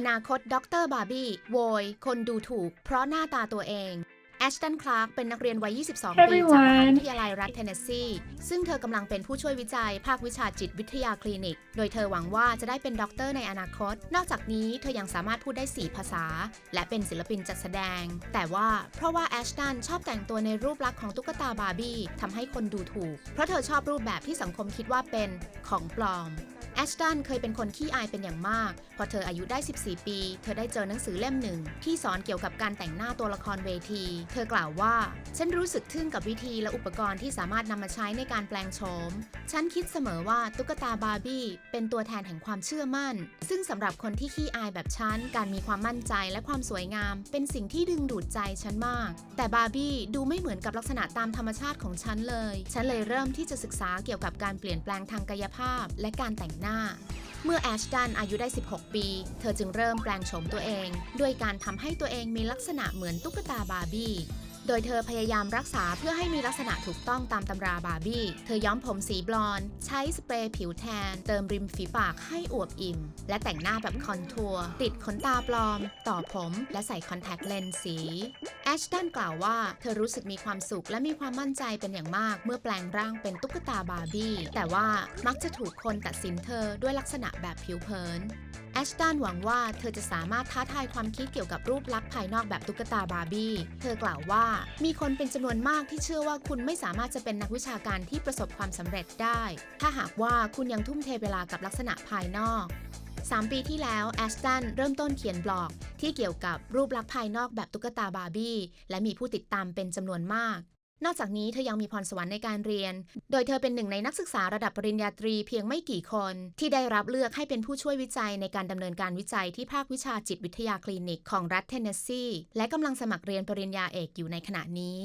อนาคตดรบาร์บี้โวย คนดูถูก เพราะหน้าตาตัวเองแอชตัน คลาร์ก เป็นนักเรียนวัย 22 ปี จากมหาวิทยาลัยรัฐเทนเนสซี ซึ่งเธอกำลังเป็นผู้ช่วยวิจัย ภาควิชาจิตวิทยาคลินิก โดยเธอหวังว่าจะได้เป็นด็อกเตอร์ในอนาคต นอกจากนี้เธอยังสามารถพูดได้ 4 ภาษา และเป็นศิลปินจัดแสดง แต่ว่าเพราะว่าแอชตันชอบแต่งตัวในรูปลักษณ์ของตุ๊กตาบาร์บี้ทำให้คนดูถูก เพราะเธอชอบรูปแบบที่สังคมคิดว่าเป็นของปลอมแอชตันเคยเป็นคนขี้อายเป็นอย่างมาก พอเธออายุได้ 14 ปี เธอได้เจอหนังสือเล่มหนึ่ง ที่สอนเกี่ยวกับการแต่งหน้าตัวละครเวที เธอกล่าวว่า ฉันรู้สึกทึ่งกับวิธีและอุปกรณ์ที่สามารถนำมาใช้ในการแปลงโฉม ฉันคิดเสมอว่าตุ๊กตาบาร์บี้เป็นตัวแทนแห่งความเชื่อมั่น ซึ่งสำหรับคนที่ขี้อายแบบฉัน การมีความมั่นใจและความสวยงาม เป็นสิ่งที่ดึงดูดใจฉันมาก แต่บาร์บี้ดูไม่เหมือนกับลักษณะตามธรรมชาติของฉันเลย ฉันเลยเริ่มที่จะศึกษาเกี่ยวกับการเปลี่ยนแปลงทางกายภาพ และการแต่งหน้าเมื่อแอชตันอายุได้ 16 ปี เธอจึงเริ่มแปลงโฉมตัวเอง ด้วยการทำให้ตัวเองมีลักษณะเหมือนตุ๊กตาบาร์บี้ โดยเธอพยายามรักษาเพื่อให้มีลักษณะถูกต้องตามตำราบาร์บี้ เธอย้อมผมสีบลอนด์ใช้สเปรย์ผิวแทน เติมริมฝีปากให้อวบอิ่ม และแต่งหน้าแบบคอนทัวร์ติดขนตาปลอม ต่อผมและใส่คอนแทคเลนส์สีแอชตันกล่าวว่าเธอรู้สึกมีความสุขและมีความมั่นใจเป็นอย่างมาก เมื่อแปลงร่างเป็นตุ๊กตาบาร์บี้ แต่ว่ามักจะถูกคนตัดสินเธอด้วยลักษณะแบบผิวเผิน ชตันหวังว่าเธอจะสามารถท้าทายความคิดเกี่ยวกับรูปลักษณ์ภายนอกแบบตุ๊กตาบาร์บี้ เธอกล่าวว่า มีคนเป็นจำนวนมากที่เชื่อว่าคุณไม่สามารถจะเป็นนักวิชาการที่ประสบความสำเร็จได้ ถ้าหากว่าคุณยังทุ่มเทเวลากับลักษณะภายนอก 3 ปีที่แล้วแอชตันเริ่มต้นเขียนบล็อกที่เกี่ยวกับรูปลักษณ์ภายนอกแบบตุ๊กตาบาร์บี้ และมีผู้ติดตามเป็นจำนวนมาก นอกจากนี้เธอยังมีพรสวรรค์ในการเรียน โดยเธอเป็นหนึ่งในนักศึกษาระดับปริญญาตรีเพียงไม่กี่คน ที่ได้รับเลือกให้เป็นผู้ช่วยวิจัยในการดำเนินการวิจัยที่ภาควิชาจิตวิทยาคลินิกของรัฐเทนเนสซีและกำลังสมัครเรียนปริญญาเอกอยู่ในขณะนี้